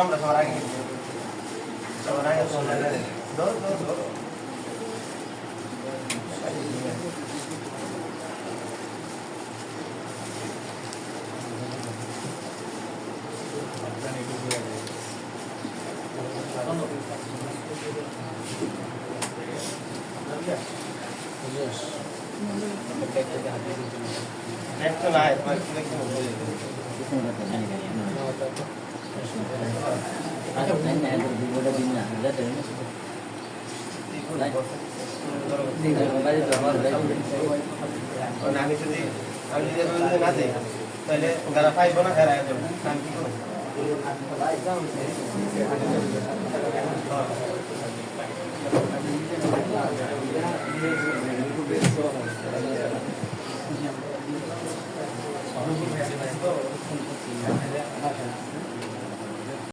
আমরা সবার আগে। সবার আগে। ধরো, ধরো, ধরো। দেখতো না, তোমার কি দেখতে হবে? কারণ আমি যদি আমি যদি এভাবে যদি না দিই তাহলে যারা পাইবো না হেরা যাবে আমি কি করবো